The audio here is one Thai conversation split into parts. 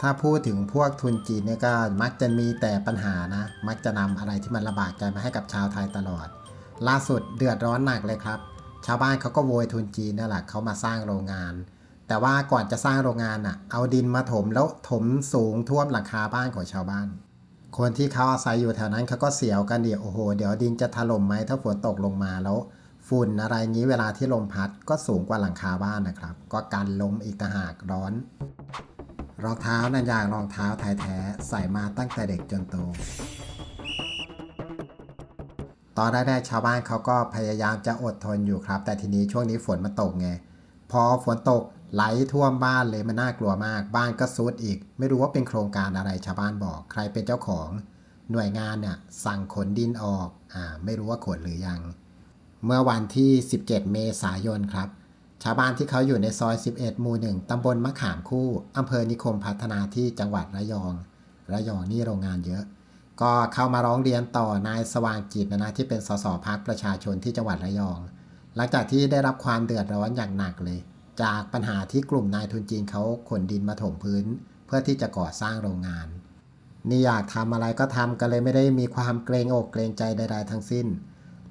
ถ้าพูดถึงพวกทุนจีนเนี่ยก็มักจะมีแต่ปัญหานะ มักจะนำอะไรที่มันลำบากใจมาให้กับชาวไทยตลอด ล่าสุดเดือดร้อนหนักเลยครับ ชาวบ้านเขาก็โวยทุนจีนนั่นแหละเขามาสร้างโรงงาน แต่ว่าก่อนจะสร้างโรงงานอะ เอาดินมาถมแล้วถมสูงท่วมหลังคาบ้านของชาวบ้าน คนที่เขาอาศัยอยู่แถวนั้นเขาก็เสียวกันเดี๋ยวโอ้โห เดี๋ยวดินจะถล่มไหมถ้าฝนตกลงมาแล้ว ฝุ่นอะไรงี้เวลาที่ลมพัดก็สูงกว่าหลังคาบ้านนะครับ ก็กันลมอีกต่างหากร้อน รองเท้านั่นอย่างรองเท้าไทยแท้ใส่มาตั้งแต่เด็กจนโต ตอนแรกๆชาวบ้านเขาก็พยายามจะอดทนอยู่ครับ แต่ทีนี้ช่วงนี้ฝนมันตกไง พอฝนตกไหลท่วมบ้านเลยมันน่ากลัวมาก บ้านก็ซุดอีก ไม่รู้ว่าเป็นโครงการอะไรชาวบ้านบอก ใครเป็นเจ้าของ หน่วยงานเนี่ยสั่งขนดินออกอ่าไม่รู้ว่าขนหรือยัง เมื่อวันที่ 17 เมษายนครับ ชาวบ้านที่เขาอยู่ในซอย 11 หมู่ 1 ตำบลมะขามคู่ อำเภอนิคมพัฒนาที่จังหวัดระยอง ระยองนี่โรงงานเยอะ ก็เข้ามาร้องเรียนต่อนายสว่างจิตนะนะที่เป็นสสพักประชาชนที่จังหวัดระยอง หลังจากที่ได้รับความเดือดร้อนอย่างหนักเลย จากปัญหาที่กลุ่มนายทุนจีนเขาขนดินมาถมพื้น เพื่อที่จะก่อสร้างโรงงาน นี่อยากทำอะไรก็ทำกันเลยไม่ได้มีความเกรงอกเกรงใจใด ๆ ทั้งสิ้น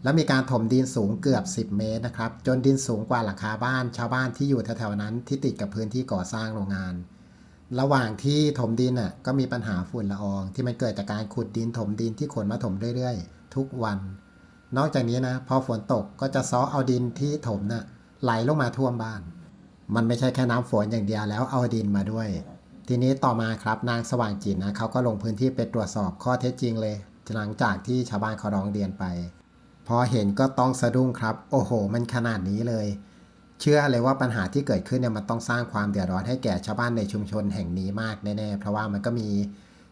แล้วมีการถมดินสูงเกือบ 10 เมตรนะครับ จนดินสูงกว่าหลังคาบ้านชาวบ้านที่อยู่แถวๆนั้นที่ติดกับพื้นที่ก่อสร้างโรงงาน ระหว่างที่ถมดินน่ะก็มีปัญหาฝุ่นละออง ที่มันเกิดจากการขุดดินถมดินที่ขนมาถมเรื่อยๆ ทุกวัน นอกจากนี้นะพอฝนตกก็จะซ้อเอาดินที่ถมน่ะไหลลงมาท่วมบ้าน มันไม่ใช่แค่น้ำฝนอย่างเดียวแล้วเอาดินมาด้วย ทีนี้ต่อมาครับนางสว่างจิตนะเขาก็ลงพื้นที่ไปตรวจสอบข้อเท็จจริงเลยหลังจากที่ชาวบ้านเขาร้องเรียนไป พอเห็นก็ต้องสะดุ้งครับ โอ้โห มันขนาดนี้เลย เชื่อเลยว่าปัญหาที่เกิดขึ้นเนี่ยมันต้องสร้างความเดือดร้อนให้แก่ชาวบ้านในชุมชนแห่งนี้มากแน่ๆ เพราะว่ามันก็มี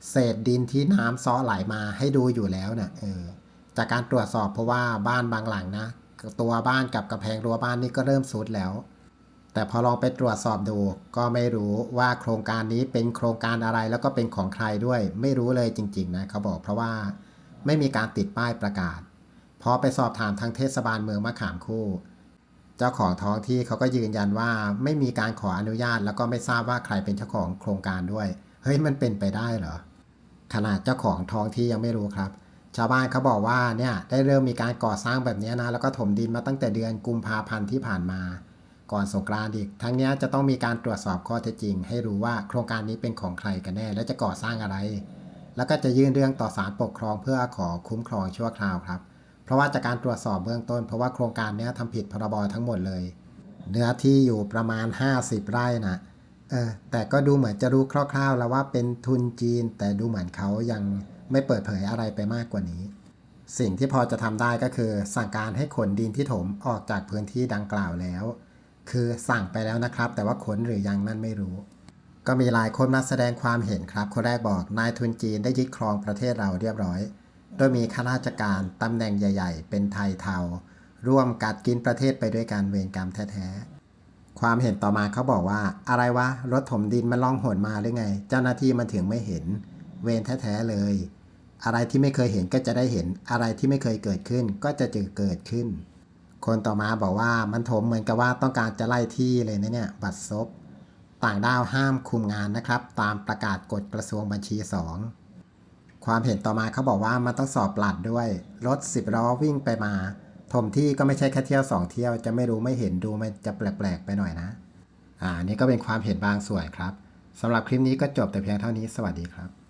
เศษดินที่น้ำซ้อไหลมาให้ดูอยู่แล้วเนะ่ะเออจากการตรวจสอบเพราะว่าบ้านบางหลังนะ ตัวบ้านกับกระแพงรั้วบ้านนี่ก็เริ่มซุดแล้ว แต่พอลองไปตรวจสอบดู ก็ไม่รู้ว่าโครงการนี้เป็นโครงการอะไรแล้วก็เป็นของใครด้วย ไม่รู้เลยจริง ๆ นะเขาบอกเพราะว่าไม่มีการติดป้ายประกาศ พอไปสอบถามทางเทศบาลเมืองมะขามคู่ เจ้าของท้องที่เขาก็ยืนยันว่าไม่มีการขออนุญาตแล้วก็ไม่ทราบว่าใครเป็นเจ้าของโครงการด้วย เฮ้ยมันเป็นไปได้เหรอ ขนาดเจ้าของท้องที่ยังไม่รู้ครับ ชาวบ้านเขาบอกว่าเนี่ยได้เริ่มมีการก่อสร้างแบบนี้นะแล้วก็ถมดินมาตั้งแต่เดือนกุมภาพันธ์ที่ผ่านมา ก่อนสงกรานต์อีก ทั้งนี้จะต้องมีการตรวจสอบข้อเท็จจริง ให้รู้ว่าโครงการนี้เป็นของใครกันแน่ และจะก่อสร้างอะไร แล้วก็จะยื่นเรื่องต่อศาลปกครองเพื่อขอคุ้มครองชั่วคราวครับ เพราะว่าจากการตรวจสอบเบื้องต้น เพราะว่าโครงการนี้ทำผิดพรบทั้งหมดเลย เนื้อที่อยู่ประมาณ 50 ไร่นะเออแต่ก็ดูเหมือนจะรู้คร่าวๆ แล้วว่าเป็นทุนจีน แต่ดูเหมือนเขายังไม่เปิดเผยอะไรไปมากกว่านี้ สิ่งที่พอจะทำได้ก็คือ สั่งการให้ขนดินที่ถมออกจากพื้นที่ดังกล่าวแล้ว คือสั่งไปแล้วนะครับ แต่ว่าขนหรือยังนั่นไม่รู้ ก็มีหลายคนมาแสดงความเห็นครับ คนแรกบอกนายทุนจีนได้ยึดครองประเทศเราเรียบร้อย โดยมีข้าราชการตำแหน่งใหญ่ ๆ เป็นไทยเทา ร่วมกัดกินประเทศไปด้วยการเวรกรรมแท้ๆ ความเห็นต่อมาเขาบอกว่า อะไรวะ รถถมดินมันล่องหนมาหรือไง เจ้าหน้าที่มันถึงไม่เห็น เวรแท้ๆเลย อะไรที่ไม่เคยเห็นก็จะได้เห็น อะไรที่ไม่เคยเกิดขึ้นก็จะจะเกิดขึ้น คนต่อมาบอกว่ามันถมเหมือนกับว่าต้องการจะไล่ที่เลยนะเนี่ยบัตรซบต่างด้าวห้ามคุมงานนะครับ ตามประกาศกฎกระทรวงบัญชี 2 ความเห็นต่อมาเขาบอกว่ามันต้องสอบปลัดด้วย รถสิบล้อวิ่งไปมา ถมที่ก็ไม่ใช่แค่เที่ยวสองเที่ยวจะไม่รู้ไม่เห็นดูมันจะแปลกๆไปหน่อยนะ อ่านี่ก็เป็นความเห็นบางส่วนครับสำหรับคลิปนี้ก็จบแต่เพียงเท่านี้สวัสดีครับ